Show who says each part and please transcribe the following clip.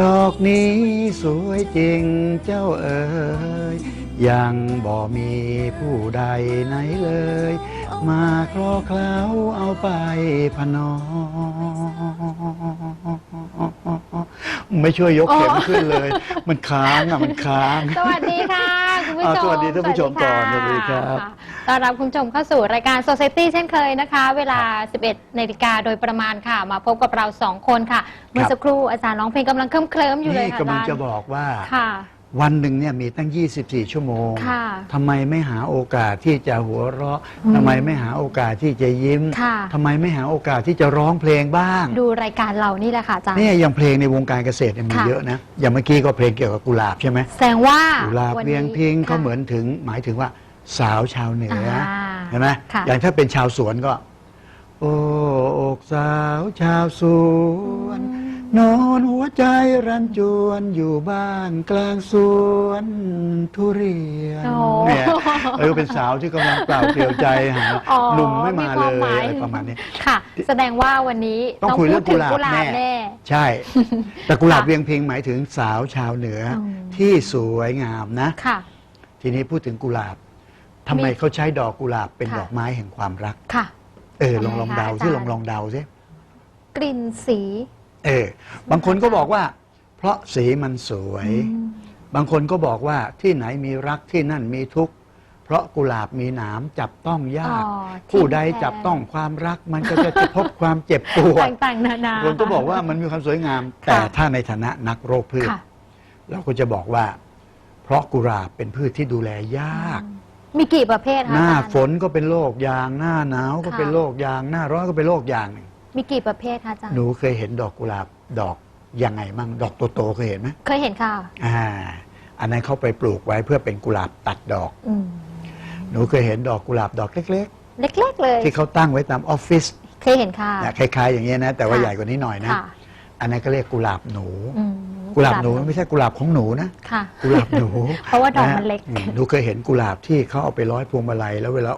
Speaker 1: ดอกนี้สวยจริงเจ้าเอ๋ยยังบ่มีผู้ใดไหนเลย มาคลอเคล้าเอาไปพนอไม่ช่วยยกเข็มขึ้นเลย มันค้างอะ มันค้าง
Speaker 2: สวัสดีค่ะ คุณผู้ช
Speaker 1: อ่ามสวัสดีท่านผู้ชมก่อนะสวัสดีครับะ
Speaker 2: ต้อนรับคุณผู้ชมเข้าสู่รายการ Society เช่นเคยนะคะ เวลา 11นาฬิกาโดยประมาณค่ะ มาพบกับเราสองคนค่ะ เมื่อสักครู่อาจารย์ร้องเพลงกำลังเคลิ้มเคลิ้มๆอยู่เลย
Speaker 1: นี่
Speaker 2: ค่ะ
Speaker 1: กำลัง
Speaker 2: อาจารย์
Speaker 1: จะบอกว่า
Speaker 2: ค่ะ
Speaker 1: วันหนึ่งเนี่ยมีตั้ง 24 ชั่วโมง
Speaker 2: ค่ะ
Speaker 1: ทำไมไม่หาโอกาสที่จะหัวเราะ
Speaker 2: อืม
Speaker 1: ทำไมไม่หาโอกาสที่จะยิ้ม
Speaker 2: ค่ะ
Speaker 1: ทำไมไม่หาโอกาสที่จะร้องเพลงบ้าง
Speaker 2: ดูรายการเรานี่แหละค่ะอาจารย์
Speaker 1: เนี่ยอย่างเพลงในวงการเกษตรเนี่ยมี
Speaker 2: ค่ะ
Speaker 1: เยอะนะ อย่างเมื่อกี้ก็เพลงเกี่ยวกับกุหลาบใช่ไหม
Speaker 2: แสดงว่า
Speaker 1: กุหลาบ
Speaker 2: วันนี้
Speaker 1: เวียงพิง
Speaker 2: ค่ะ
Speaker 1: เขาเหมือนถึงหมายถึงว่า สาวชาวเหนืออาเห็นไหม
Speaker 2: ค่ะ
Speaker 1: อย่างถ้าเป็นชาวสวนก็ โอ้อกสาวชาวสวน นอนหัวใจรันจวนอยู่บ้านกลางสวนทุเรียน
Speaker 2: โอ้
Speaker 1: เนี่ยเออเป็นสาวที่กำลังเปล่าเปลี่ยวใจหา
Speaker 2: อ๋อ
Speaker 1: หนุ่มไม่มาเลย
Speaker 2: ควห
Speaker 1: อะไรประมาณนี้
Speaker 2: ค่ะ แสดงว่าวันนี้
Speaker 1: ต้องคุยเรื่อง
Speaker 2: พูดถึ
Speaker 1: กุหลาบ
Speaker 2: กุหลาบ
Speaker 1: แน่
Speaker 2: แน่
Speaker 1: ใช่ แต่กุหลาบ
Speaker 2: ค่ะ
Speaker 1: เวียงพิงหมายถึงสาวชาวเหนืออ
Speaker 2: ม
Speaker 1: ที่สวยงามนะ
Speaker 2: ค่ะ
Speaker 1: ทีนี้พูดถึงกุหลาบ ทำไม
Speaker 2: มี
Speaker 1: เขาใช้ดอกกุหลาบเป็น
Speaker 2: ค่ะ
Speaker 1: ดอกไม้แห่งความรัก
Speaker 2: ค่ะ
Speaker 1: เออ
Speaker 2: ทำ
Speaker 1: ล
Speaker 2: ไม
Speaker 1: องลอง
Speaker 2: คะ
Speaker 1: เดา
Speaker 2: อา
Speaker 1: ที่
Speaker 2: จารย์
Speaker 1: ลองลองเดาซิ
Speaker 2: กลิ่นสี
Speaker 1: เออ บางคนก็บอกว่า เพราะสีมันสวย
Speaker 2: อืม
Speaker 1: บางคนก็บอกว่าที่ไหนมีรักที่นั่นมีทุกข์ เพราะกุหลาบมีหนามจับต้องยาก
Speaker 2: อ๋อ
Speaker 1: ผู้ใด
Speaker 2: ทิ้งแทน
Speaker 1: จับต้องความรัก มันก็จะพบความเจ็บปวด
Speaker 2: ต่างๆ นานา
Speaker 1: คนก็บอกว่ามันมีความสวยงาม
Speaker 2: ค่ะ
Speaker 1: แต่ถ้าในฐานะนักโรคพืช
Speaker 2: ค่ะ
Speaker 1: เราก็จะบอกว่า เพราะกุหลาบเป็นพืชที่ดูแลยาก
Speaker 2: มี กี่ประเภทคะ
Speaker 1: หน้า
Speaker 2: อาจารย์
Speaker 1: ฝนก็เป็นโรคยาง หน้าหนาวก็
Speaker 2: ค่ะ
Speaker 1: เป็นโรคยาง หน้าร้อนก็เป็นโรคยางหนึ่ง
Speaker 2: มีกี่ประเภทคะอาจารย์
Speaker 1: หนูเคยเห็นดอกกุหลาบดอกยังไงมั่งดอกโตๆเคยเห็นไหม
Speaker 2: เคยเห็นค่ะ
Speaker 1: อ่า อันนั้นเขาไปปลูกไว้เพื่อเป็นกุหลาบตัดดอก
Speaker 2: อืม
Speaker 1: หนูเคยเห็นดอกกุหลาบดอกเล็ก
Speaker 2: เล็กๆเลย
Speaker 1: ๆ ที่เขาตั้งไว้ตามออฟฟิศ
Speaker 2: เคยเห็นค่ะ
Speaker 1: นะคล้ายๆอย่างเงี้ยนะแต่ว่า
Speaker 2: ค่ะ
Speaker 1: ใหญ่กว่านี้หน่อยนะ
Speaker 2: ค่ะ
Speaker 1: อันนั้นก็เรียกกุหลาบหนู
Speaker 2: อืม
Speaker 1: กุหลาบหนูไม่ใช่กุหลาบของหนูนะ
Speaker 2: ค่ะ
Speaker 1: กุหลาบหนู
Speaker 2: เพราะว่าดอกมันเล็ก
Speaker 1: อืมหนูเคยเห็นกุหลาบที่เขาเอาไปร้อยพวงมาลัยแล้วเวลา